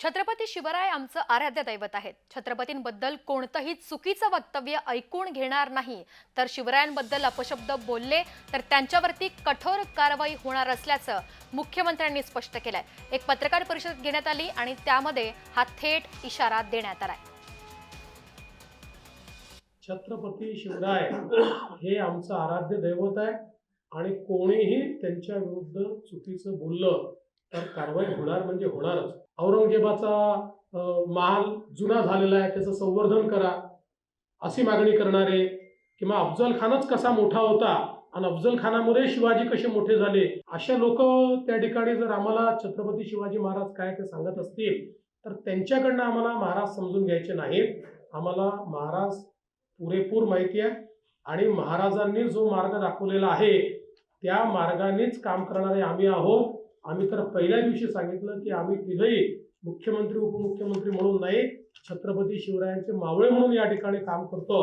छत्रपती शिवराय आमचं आराध्य दैवत आहेत. छत्रपतींबद्दल कोणतंही चुकीचं वक्तव्य ऐकून घेणार नाही. तर शिवरायांबद्दल अपशब्द बोलले तर त्यांच्यावरती कठोर कारवाई होणार असल्याचं मुख्यमंत्र्यांनी स्पष्ट केलंय. एक पत्रकार परिषद घेण्यात आली आणि त्यामध्ये हा थेट इशारा देण्यात आलाय. छत्रपती शिवराय हे आमचं आराध्य दैवत आहे आणि कोणीही त्यांच्या विरुद्ध चुकीचं बोललं तर कारवाई होणार म्हणजे होणारच. औरंगजेबाचा महाल जुना झालेला आहे त्याचं संवर्धन करा अशी मागणी करणारे किंवा अफजल खानच कसा मोठा होता आणि अफजल खानामुळे शिवाजी कसे मोठे झाले अशा लोक त्या ठिकाणी जर आम्हाला छत्रपती शिवाजी महाराज काय ते सांगत असतील तर त्यांच्याकडनं आम्हाला महाराज समजून घ्यायचे नाहीत. आम्हाला महाराज पुरेपूर माहिती आहे आणि महाराजांनी जो मार्ग दाखवलेला आहे त्या मार्गानेच काम करणारे आम्ही आहोत. आम्ही तर पहिल्या दिवशी सांगितलं की आम्ही तिघही मुख्यमंत्री उपमुख्यमंत्री म्हणून नाही छत्रपती शिवरायांचे मावळे म्हणून या ठिकाणी काम करतो.